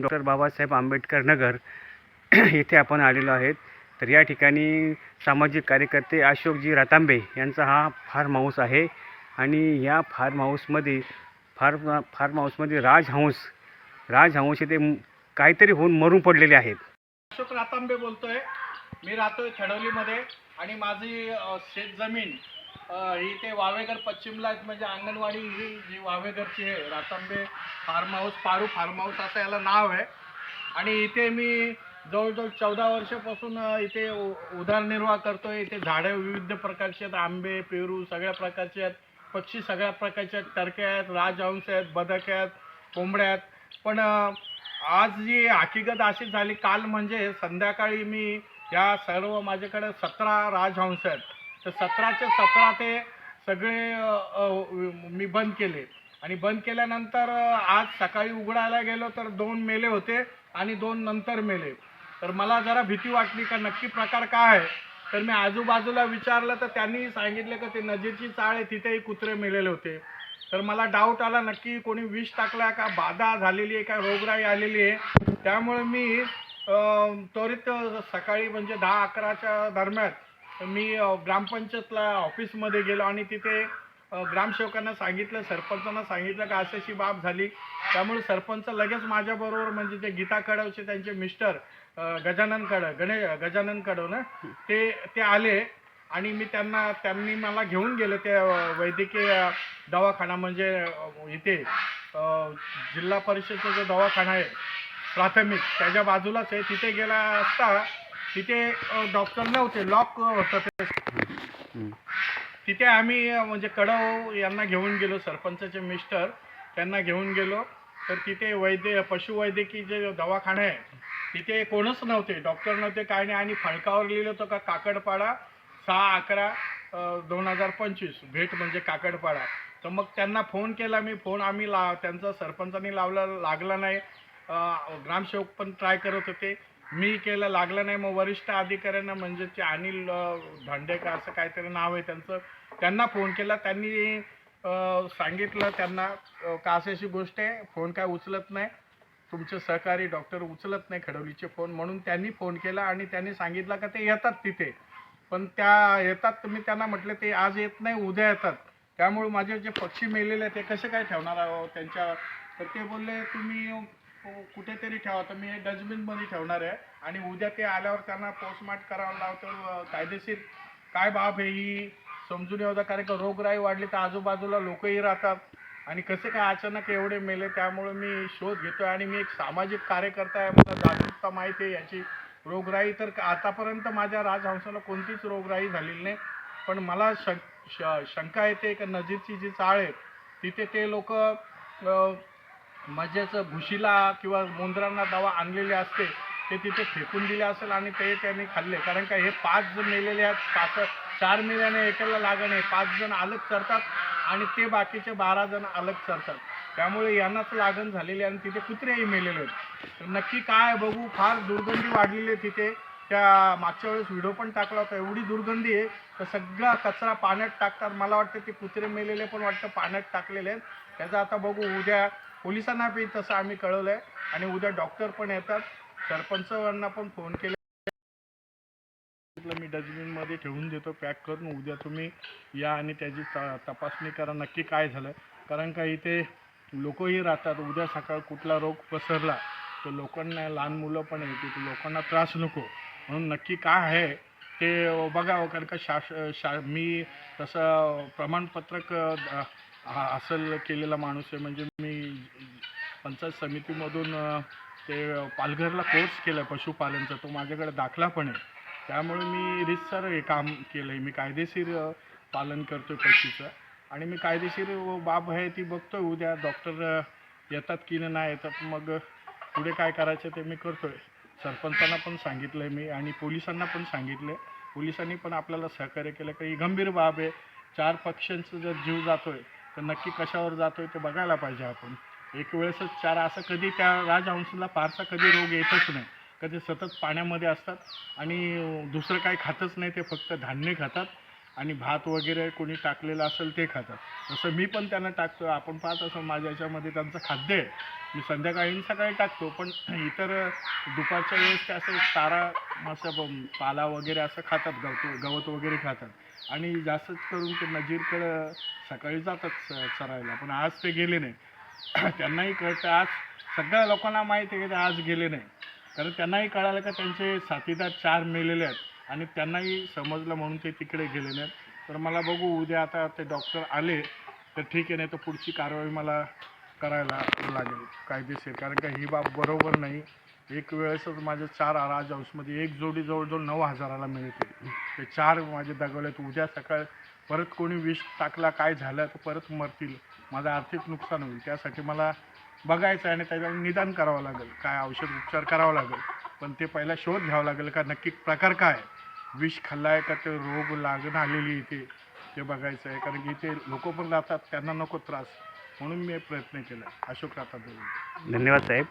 Doctor Babasaheb Ambedkar Nagar येथे आपण आलेलो आहेत. तर या ठिकाणी सामाजिक कार्यकर्ते अशोकजी रातांबे यांचा हा फार्म हाऊस आहे. आणि या फार्म हाऊसमध्ये फार्म फार्म हाऊसमध्ये राजहंस राजहंस इथे येथे काहीतरी होऊन मरून पडलेले आहेत. अशोक रातांबे बोलतोय. मी राहतोय खडवलीमध्ये आणि माझी शेतजमीन इथे ही वावेघर पश्चिमला आहेत, म्हणजे अंगणवाडी ही जी वावेघरची आहे Ratambe farm house Paru farm house असं याला नाव आहे. आणि इथे मी जवळजवळ चौदा वर्षापासून इथे उ- उदरनिर्वाह करतोय. इथे झाडं विविध प्रकारचे आहेत आंबे पेरू सगळ्या प्रकारचे आहेत. पक्षी सगळ्या प्रकारचे आहेत टरके आहेत राजहंस आहेत बदके आहेत कोंबड्या आहेत. पण आज जी हकीकत अशी झाली काल म्हणजे संध्याकाळी मी या सर्व माझ्याकडे सतरा राजहंस आहेत. तर सतराचे सतरा ते सगळे मी बंद केले. आणि बंद केल्यानंतर आज सकाळी उघडायला गेलो तर दोन मेले होते आणि दोन नंतर मेले. तर मला जरा भीती वाटली का नक्की प्रकार काय आहे? तर मी आजूबाजूला विचारलं तर त्यांनी सांगितलं की ते नजीकची चाळ आहे तिथेही कुत्रे मेलेले होते. तर मला डाऊट आला नक्की कोणी विष टाकला का? बाधा झालेली आहे का? रोगराई आलेली आहे. त्यामुळे मी त्वरित सकाळी म्हणजे दहा अकराच्या दरम्यान मी ग्रामपंचायतला ऑफिसमध्ये गेलो आणि तिथे ग्रामसेवकांना सांगितलं सरपंचांना सांगितलं का अशी अशी बाब झाली. त्यामुळे सरपंच लगेच माझ्याबरोबर म्हणजे ते गीता कडवचे त्यांचे मिस्टर गजानन कडव गणेश गजानन कडव ना ते ते आले आणि मी त्यांना त्यांनी मला घेऊन गेले ते वैद्यकीय दवाखाना म्हणजे इथे जिल्हा परिषदचा जो दवाखाना आहे प्राथमिक त्याच्या बाजूलाच आहे. तिथे गेला असता तिथे डॉक्टर नव्हते. लॉक होतं ते. तिथे आम्ही म्हणजे कडव यांना घेऊन गेलो सरपंचाचे मिस्टर त्यांना घेऊन गेलो. तर तिथे वैद्य पशुवैद्यकीय जे दवाखाना आहे तिथे कोणच नव्हते. डॉक्टर नव्हते काय नाही. आणि फलकावर लिहिलं होतं का काकडपाडा सहा अकरा दोन हजार पंचवीस. भेट म्हणजे काकडपाडा. तर मग त्यांना फोन केला मी. फोन आम्ही ला त्यांचा सरपंचांनी लावला लागला नाही. ग्रामसेवक पण ट्राय करत होते. मी केलं लागलं नाही. मग वरिष्ठ अधिकाऱ्यांना म्हणजे ते अनिल धांडेकर असं काहीतरी नाव आहे त्यांचं. त्यांना फोन केला. त्यांनी सांगितलं त्यांना का अशी अशी गोष्ट आहे. फोन काय उचलत नाही. तुमचे सहकारी डॉक्टर उचलत नाही खडवलीचे फोन म्हणून त्यांनी फोन केला आणि त्यांनी सांगितलं का ते येतात तिथे. पण त्या येतात तर मी त्यांना म्हटलं ते आज येत नाही उद्या येतात. त्यामुळे माझे जे पक्षी मेलेले आहेत, ते कसे काय ठेवणार आहोत त्यांच्या? तर ते बोलले तुम्ही कुठेतरी ठेवा. तर मी हे डस्टबिनमध्ये ठेवणार आहे. आणि उद्या ते आल्यावर त्यांना पोस्टमार्ट करावं लावतं कायदेशीर काय बाब आहे ही समजून येऊ कारण का रोगराई वाढली तर आजूबाजूला लोकही राहतात. आणि कसे काय अचानक एवढे मेले त्यामुळे मी शोध घेतोय. आणि मी एक सामाजिक कार्यकर्ता आहे. मला जागरूकता माहिती आहे याची. रोगराई तर आतापर्यंत माझ्या राजहंसाला कोणतीच रोगराई झालेली नाही. पण मला शं श- शंका येते का नजीकची जी चाळ आहे तिथे ते लोक म्हणजेच भुशीला किंवा मुंद्रांना दवा आणलेली असते ते तिथे फेकून दिले असेल आणि ते त्यांनी खाल्ले. कारण का हे पाच जण मेलेले आहेत पाच चार मेल्याने एकाला लागण आहे. पाच जण अलग चरतात आणि ते बाकीचे बारा जण अलग चरतात. त्यामुळे यांनाच लागण झालेली आहे आणि तिथे कुत्रेही मेलेले आहेत. तर नक्की काय बघू फार दुर्गंधी वाढलेली आहे तिथे. त्या मागच्या वेळेस व्हिडिओ पण टाकला होता एवढी दुर्गंधी आहे. तर सगळा कचरा पाण्यात टाकतात. मला वाटतं ते कुत्रे मेलेले पण वाटतं पाण्यात टाकलेले आहेत. त्याचा आता बघू उद्या पोलिसांना बी तसं आम्ही कळवलं आहे आणि उद्या डॉक्टर पण येतात. सरपंचांना पण फोन केले. मी डस्टबिनमध्ये ठेवून देतो पॅक करून. उद्या तुम्ही या आणि त्याची त तपासणी करा. नक्की काय झालं? कारण का इथे लोकही राहतात. उद्या सकाळ कुठला रोग पसरला तर लोकांना लहान मुलं पण येतील लोकांना त्रास नको. म्हणून नक्की काय आहे ते बघावं. कारण का शास शा मी तसं प्रमाणपत्रक हा असल केलेला माणूस आहे. म्हणजे मी पंचायत समितीमधून ते पालघरला कोर्स केला आहे पशुपालनचा. तो माझ्याकडे दाखला पण आहे. त्यामुळे मी रितसर हे काम केलं आहे मी कायदेशीर पालन करतो आहे पशूचं. आणि मी कायदेशीर बाब आहे ती बघतो आहे उद्या डॉक्टर येतात की नाही येतात मग पुढे काय करायचं ते मी करतो आहे सरपंचांना पण सांगितलं आहे मी आणि पोलिसांना पण सांगितलं आहे पोलिसांनी पण आपल्याला सहकार्य केलं. की ही गंभीर बाब आहे. चार पक्ष्यांचा जर जीव जातो आहे तर नक्की कशावर जातो आहे ते बघायला पाहिजे आपण. एक वेळेसच चार असं कधी त्या राजहंसला फारसा कधी रोग येतच नाही. कधी सतत पाण्यामध्ये असतात आणि दुसरं काही खातच नाही ते फक्त धान्य खातात. आणि भात वगैरे कोणी टाकलेलं असेल ते खातात. तसं मी पण त्यांना टाकतो आपण पाहत असं माझ्या याच्यामध्ये त्यांचं खाद्य आहे. मी संध्याकाळी सकाळी टाकतो. पण इतर दुपारच्या वेळेस ते असं चारा असं पाला वगैरे असं खातात. गवत गवत वगैरे खातात. आणि जास्तच करून ते नजीरकडं सकाळी जातात स चरायला. पण आज ते गेले नाही. त्यांनाही कळतं. आज सगळ्या लोकांना माहिती आहे की ते आज गेले नाही. कारण त्यांनाही कळालं का त्यांचे साथीदार चार मेलेले आहेत. आणि त्यांनाही समजलं म्हणून ते तिकडे गेले नाहीत. तर मला बघू उद्या आता ते डॉक्टर आले तर ठीक आहे नाही तर पुढची कारवाई मला करायला लागेल कायदेशीर. कारण का ही बाब बरोबर नाही. एक वेळेसच माझ्या चार राज हाऊसमध्ये एक जोडी जवळजवळ नऊ हजाराला मिळते. ते चार माझे दगवले उद्या सकाळ परत कोणी विष टाकला काय झालं तर परत मरतील. माझं आर्थिक नुकसान होईल. त्यासाठी मला बघायचं आहे आणि त्याला निदान करावं लागेल. काय औषध उपचार करावा लागेल. पण ते पहिला शोध घ्यावा लागेल का नक्की प्रकार काय? आहे? विष खाल्लाय का ते रोग लागण आलेली इथे? ते बघायचं आहे. कारण की इथे लोक पण राहतात त्यांना नको त्रास. म्हणून मी प्रयत्न केला. अशोक राहतात धन्यवाद साहेब.